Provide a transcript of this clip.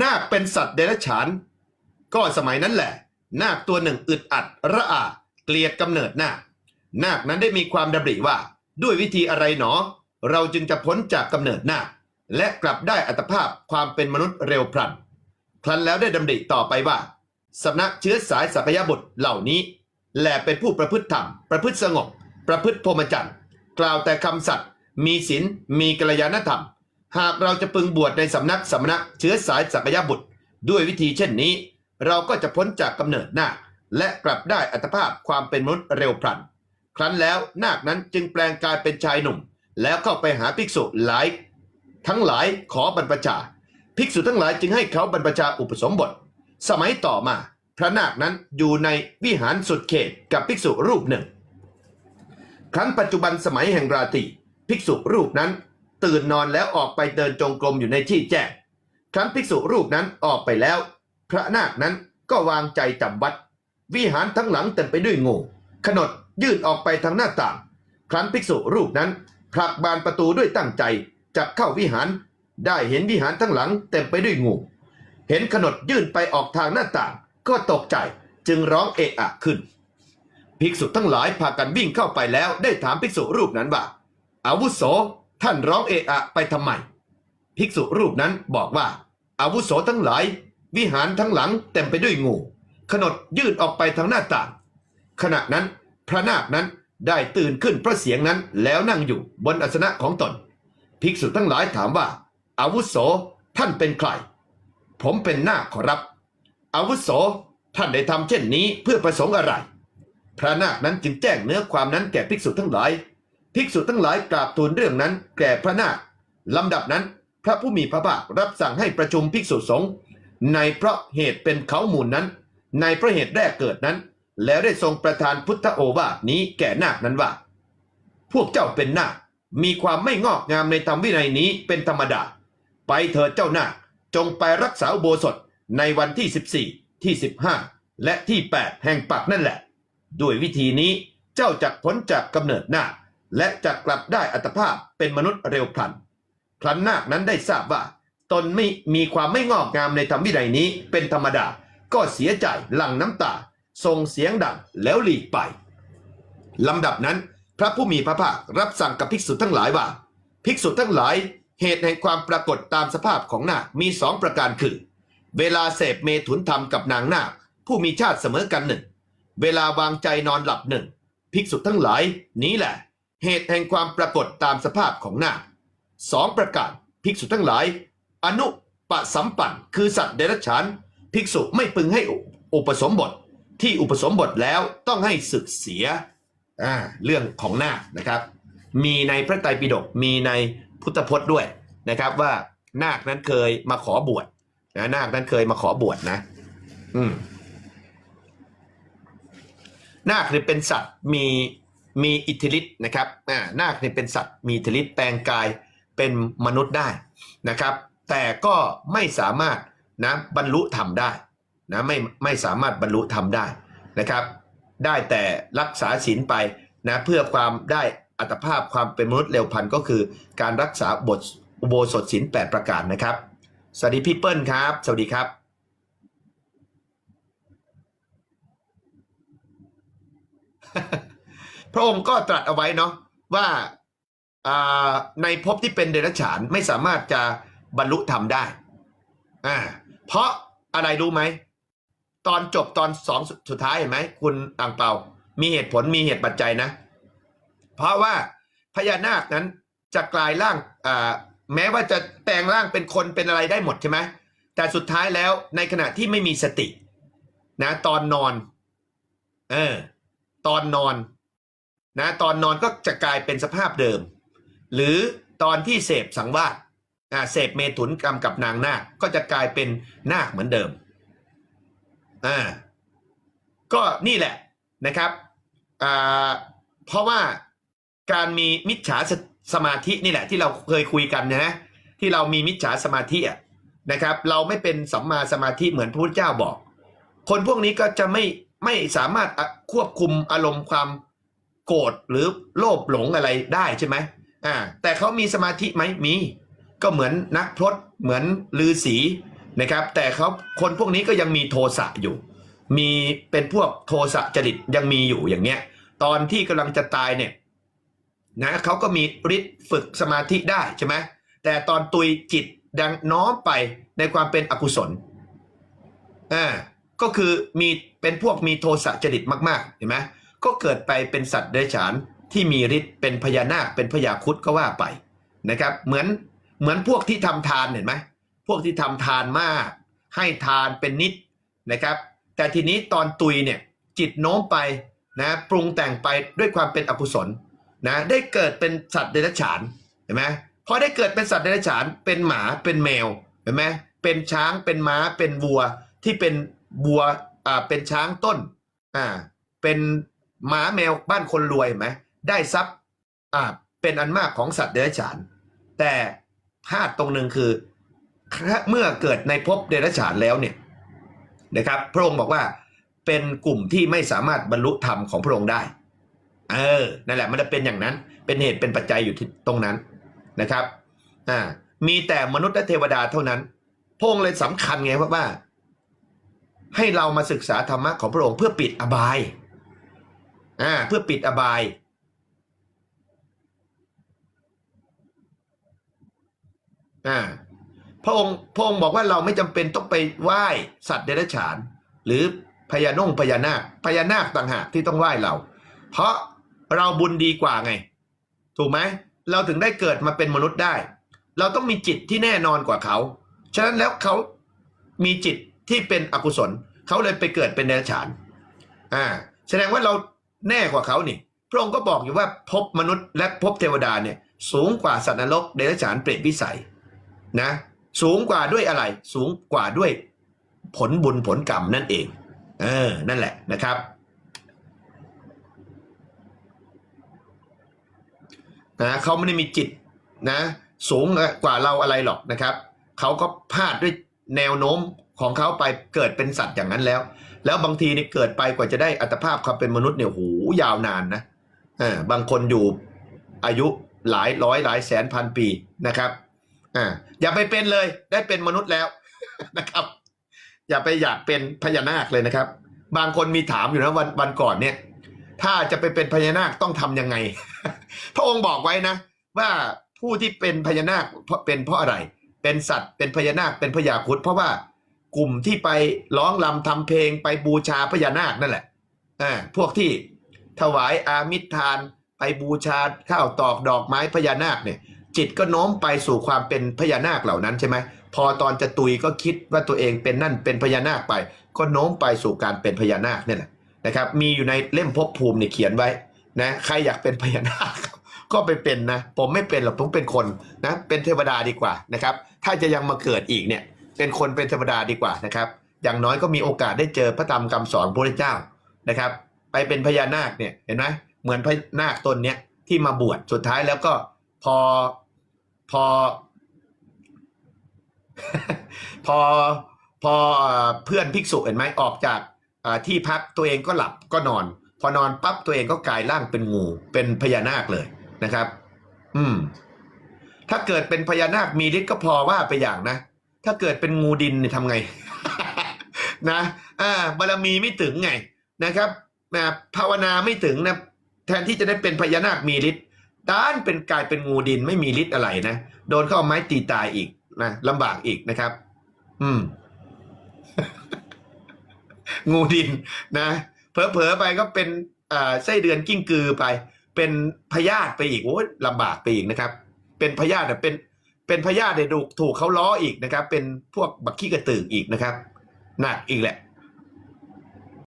นาคเป็นสัตว์เดรัจฉาน ก็สมัยนั้นแหละ นาคตัวหนึ่งอึดอัดระอา เกลียดกำเนิดนาค นาคนั้นได้มีความดำริว่า ด้วยวิธีอะไรหนอ เราจึงจะพ้นจากกำเนิดนาค และกลับได้อัตภาพความเป็นมนุษย์เร็วพลัน ครั้นแล้วได้ดำริต่อไปว่าสำนักเชื้อสายสักยาบุตรเหล่านี้ แลเป็นผู้ประพฤติธรรม ประพฤติสงบ ประพฤติพรหมจรรย์ กล่าวแต่คำสัตย์มีศีลมีกัลยาณธรรม หากเราจะพึงบวชในสำนักสำนักเชื้อสายสักยบุตร ด้วยวิธีเช่นนี้ เราก็จะพ้นจากกำเนิดนาคและกลับได้อัตภาพความเป็นมนุษย์เร็วพลัน ครั้นแล้วนาคนั้นจึงแปลงกายเป็นชายหนุ่ม แล้วเข้าไปหาภิกษุหลาย ทั้งหลายขอบรรพชา ภิกษุทั้งหลายจึงให้เขาบรรพชาอุปสมบท สมัยต่อมา พระนาคนั้นอยู่ในวิหารสุดเขตกับภิกษุรูปหนึ่ง ครั้นปัจจุบันสมัยแห่งราตรีภิกษุรูปนั้น ตื่นนอนแล้วออกไปเดินจงกรมอยู่ในที่แจ้งครั้นภิกษุรูปนั้นออกไปแล้ว พระนาคนั้นก็วางใจจำวัด วิหารทั้งหลังเต็มไปด้วยงูขนดยื่นออกไปทางหน้าต่าง ครั้นภิกษุรูปนั้นผลักบานประตูด้วยตั้งใจจะเข้าวิหาร ได้เห็นวิหารทั้งหลังเต็มไปด้วยงู เห็นขนดยื่นไปออกทางหน้าต่าง ก็ตกใจจึงร้องเอะอะขึ้น ภิกษุทั้งหลายพากันวิ่งเข้าไปแล้วได้ถามภิกษุรูปนั้นว่าอาวุโส ท่านร้องเอะอะไปทำไม ภิกษุรูปนั้นบอกว่า อาวุโสทั้งหลาย วิหารทั้งหลังเต็มไปด้วยงู ขนดยื่นออกไปทางหน้าต่าง ขณะนั้นพระนาคนั้นได้ตื่นขึ้นพระเสียงนั้นแล้วนั่งอยู่บนอาสนะของตน ภิกษุทั้งหลายถามว่า อาวุโสท่านเป็นใคร ผมเป็นนาคขอรับ อาวุโสท่านได้ทำเช่นนี้เพื่อประสงค์อะไร พระนาคนั้นจึงแจ้งเนื้อความนั้นแก่ภิกษุทั้งหลาย ภิกษุทั้งหลายกราบทูลเรื่องนั้นแก่พระนาคลำดับนั้นพระผู้มีพระภาครับสั่งให้ประชุมภิกษุสงฆ์ในเพราะเหตุเป็นเขาหมูลนั้น ในเพราะเหตุแรกเกิดนั้น แล้วได้ทรงประทานพุทธโอวาทนี้แก่นาคนั้นว่า พวกเจ้าเป็นนาคมีความไม่งอกงามในธรรมวินัยนี้เป็นธรรมดา ไปเถิดเจ้านาคจงไปรักษาโบสถในวันที่ 14 ที่ 15 และที่ 8 แห่งปักนั่นแหละ ด้วยวิธีนี้เจ้าจะพ้นจากกำเนิดนาค และจะกลับได้อัตภาพเป็นมนุษย์เร็วพลัน ครั้นนาคนั้นได้ทราบว่า ตนไม่มีความไม่งอกงามในธรรมวินัยนี้เป็นธรรมดา ก็เสียใจหลั่งน้ำตาส่งเสียงดังแล้วหลีกไปลำดับนั้น พระผู้มีพระภาครับสั่งกับภิกษุทั้งหลายว่า ภิกษุทั้งหลาย เหตุแห่งความปรากฏตามสภาพของนาคมีสองประการคือ เวลาเสพเมถุนธรรมกับนางนาคผู้มีชาติเสมอกันหนึ่ง เวลาวางใจนอนหลับหนึ่ง ภิกษุทั้งหลายนี้แหละ เหตุแห่งความปรากฏตามสภาพของนาคสองประการภิกษุทั้งหลาย อนุปสัมปันคือสัตว์เดรัจฉาน ภิกษุไม่พึงให้อุปสมบทที่อุปสมบทแล้วต้องให้ศึกเสียเรื่องของนาคนะครับ มีในพระไตรปิฎกมีในพุทธพจน์ด้วยนะครับว่านาคนั้นเคยมาขอบวชนะนาคนั้นเคยมาขอบวชนะ อืมนาคเป็นสัตว์มี มีอิทธิฤทธิ์นะครับนาคเนี่ยเป็นสัตว์มีอิทธิฤทธิ์แปลงกายเป็นมนุษย์ได้นะครับ แต่ก็ไม่สามารถนะบรรลุธรรมได้นะไม่ไม่สามารถบรรลุธรรมได้นะครับ ได้แต่รักษาศีลไปนะเพื่อความได้อัตภาพความเป็นมนุษย์เร็วพันก็คือ การรักษาบทอุโบสถศีลแปดประการนะครับ สวัสดีพี่เปิ้ลครับ สวัสดีครับ พระองค์ก็ตรัสเอาไว้เนาะว่าในภพที่เป็นเดรัจฉานไม่สามารถจะบรรลุธรรมได้อ่าเพราะอะไรรู้ไหม ตอนจบตอนสองสุดสุดท้ายเห็นไหมคุณอ่างเปา มีเหตุผลมีเหตุปัจจัยนะ เพราะว่าพญานาคนั้นจะกลายร่างอ่าแม้ว่าจะแปลงร่างเป็นคนเป็นอะไรได้หมดใช่ไหมแต่สุดท้ายแล้วในขณะที่ไม่มีสติ นะ ตอนนอน เออ ตอนนอน นะตอนนอนก็จะกลายเป็นสภาพเดิม หรือตอนที่เสพสังวาสเสพเมถุนกรรมกับนางนาคก็จะกลายเป็นนาคเหมือนเดิมอ่าก็นี่แหละนะครับอ่าเพราะว่าการมีมิจฉาสสมาธินี่แหละที่เราเคยคุยกันนะที่เรามีมิจฉาสมาธิอะนะครับ เราไม่เป็นสัมมาสมาธิเหมือนพระพุทธเจ้าบอก คนพวกนี้ก็จะไม่ไม่สามารถควบคุมอารมณ์ความ โกรธหรือโลภหลงอะไรได้ใช่ไหมอ่าแต่เขามีสมาธิไหมมี ก็เหมือนนักพรตเหมือนฤาษีนะครับ แต่เขาคนพวกนี้ก็ยังมีโทสะอยู่ มีเป็นพวกโทสะจริตยังมีอยู่อย่างเงี้ย ตอนที่กำลังจะตายเนี่ยนะเขาก็มีฤทธิ์ฝึกสมาธิได้ใช่ไหมแต่ตอนตุยจิตดังน้อมไปในความเป็นอกุศลอ่าก็คือมีเป็นพวกมีโทสะจริตมาก ๆ เห็นไหม ก็เกิดไปเป็นสัตว์เดรัจฉานที่มีฤทธิ์เป็นพญานาคเป็นพญาคุดก็ว่าไปนะครับ เหมือนเหมือนพวกที่ทำทานเห็นไหมพวกที่ทำทานมาก ให้ทานเป็นนิดนะครับ แต่ทีนี้ตอนตุยเนี่ยจิตโน้มไปนะปรุงแต่งไปด้วยความเป็นอกุศลนะได้เกิดเป็นสัตว์เดรัจฉานเห็นไหมพอได้เกิดเป็นสัตว์เดรัจฉานเป็นหมาเป็นแมวเห็นไหมเป็นช้างเป็นม้าเป็นวัวที่เป็นวัวอ่าเป็นช้างต้นอ่าเป็น หมาแมวบ้านคนรวยไหมได้ทรัพย์อ่าเป็นอันมากของสัตว์เดรัจฉาน แต่พลาดตรงหนึ่งคือเมื่อเกิดในภพเดรัจฉานแล้วเนี่ยนะครับ พระองค์บอกว่าเป็นกลุ่มที่ไม่สามารถบรรลุธรรมของพระองค์ได้ เออนั่นแหละมันจะเป็นอย่างนั้นเป็นเหตุเป็นปัจจัยอยู่ที่ตรงนั้นนะครับอ่ามีแต่มนุษย์และเทวดาเท่านั้นพระองค์เลยสำคัญไงว่าว่า ให้เรามาศึกษาธรรมะของพระองค์เพื่อปิดอบาย อ่าเพื่อปิดอบาย อ่าพระองค์พระองค์บอกว่าเราไม่จำเป็นต้องไปไหว้สัตว์เดรัจฉาน หรือพญานงพญานาคพญานาคต่างหากที่ต้องไหว้เรา เพราะเราบุญดีกว่าไง ถูกไหมเราถึงได้เกิดมาเป็นมนุษย์ได้ เราต้องมีจิตที่แน่นอนกว่าเขา ฉะนั้นแล้วเขามีจิตที่เป็นอกุศล เขาเลยไปเกิดเป็นเดรัจฉานอ่าแสดงว่าเรา แน่กว่าเขานี่ พระองค์ก็บอกอยู่ว่าภพมนุษย์และภพเทวดาเนี่ยสูงกว่าสัตว์นรกเดรัจฉานเปรตวิสัยนะสูงกว่าด้วยอะไร สูงกว่าด้วยผลบุญผลกรรมนั่นเอง เออ นั่นแหละนะครับ นะเขาไม่ได้มีจิตนะ สูงกว่าเราอะไรหรอกนะครับ เขาก็พลาดด้วยแนวโน้ม ของเขาไปเกิดเป็นสัตว์อย่างนั้นแล้ว แล้วบางทีนี่เกิดไปกว่าจะได้อัตภาพความเป็นมนุษย์เนี่ยโหยาวนานนะเออบางคนอยู่อายุหลายร้อยหลายแสนพันปีนะครับอ่าอย่าไปเป็นเลยได้เป็นมนุษย์แล้วนะครับ อย่าไปอยากเป็นพญานาคเลยนะครับ บางคนมีถามอยู่นะวันวันก่อนเนี่ย ถ้าจะไปเป็นพญานาคต้องทำยังไง พระองค์บอกไว้นะ ว่าผู้ที่เป็นพญานาคเป็นเพราะอะไร เป็นสัตว์เป็นพญานาคเป็นพญาคุดเพราะว่า กลุ่มที่ไปร้องรำทำเพลงไปบูชาพญานาคนั่นแหละอ่าพวกที่ถวายอามิตรทานไปบูชาข้าวตอกดอกไม้พญานาคเนี่ย จิตก็โน้มไปสู่ความเป็นพญานาคเหล่านั้นใช่ไหมพอตอนจะตุยก็คิดว่าตัวเองเป็นนั่นเป็นพญานาคไป ก็โน้มไปสู่การเป็นพญานาคเนี่ยแหละนะครับ มีอยู่ในเล่มภพภูมิเนี่ยเขียนไว้นะใครอยากเป็นพญานาค ก็ไปเป็นนะ ผมไม่เป็นหรอกผมเป็นคนนะเป็นเทวดาดีกว่านะครับ ถ้าจะยังมาเกิดอีกเนี่ย เป็นคนเป็นเทวดาดีกว่านะครับ อย่างน้อยก็มีโอกาสได้เจอพระธรรมคำสอนพระเจ้านะครับ ไปเป็นพญานาคเนี่ยเห็นไหมเหมือนพญานาคตนเนี้ยที่มาบวชสุดท้ายแล้วก็พอพอ พอพอเพื่อนภิกษุเห็นไหมออกจากที่พักตัวเองก็หลับก็นอน พอนอนปั๊บตัวเองก็กลายร่างเป็นงู เป็นพญานาคเลยนะครับ อืม ถ้าเกิดเป็นพญานาคมีฤทธิ์ก็พอว่าไปอย่างนะ ถ้าเกิดเป็นงูดินเนี่ยทำไง นะอ่าบารมีไม่ถึงไงนะครับนะภาวนาไม่ถึงนะแทนที่จะได้เป็นพญานาคมีฤทธิ์ด้านเป็นกลายเป็นงูดินไม่มีฤทธิ์อะไรนะโดนเข้าเอาไม้ตีตายอีกนะลำบากอีกนะครับ อืม งูดินนะเผลอๆไปก็เป็นอ่าไส้เดือนกิ้งกือไป เป็นพยาธิไปอีกโอ้ยลำบากไปอีกนะครับ เป็นพยาธิแต่เป็น เป็นพยาธิเนี่ยถูกถูกเขาล้ออีกนะครับ เป็นพวกบักขี้กระตือกอีกนะครับ หนักอีกแหละ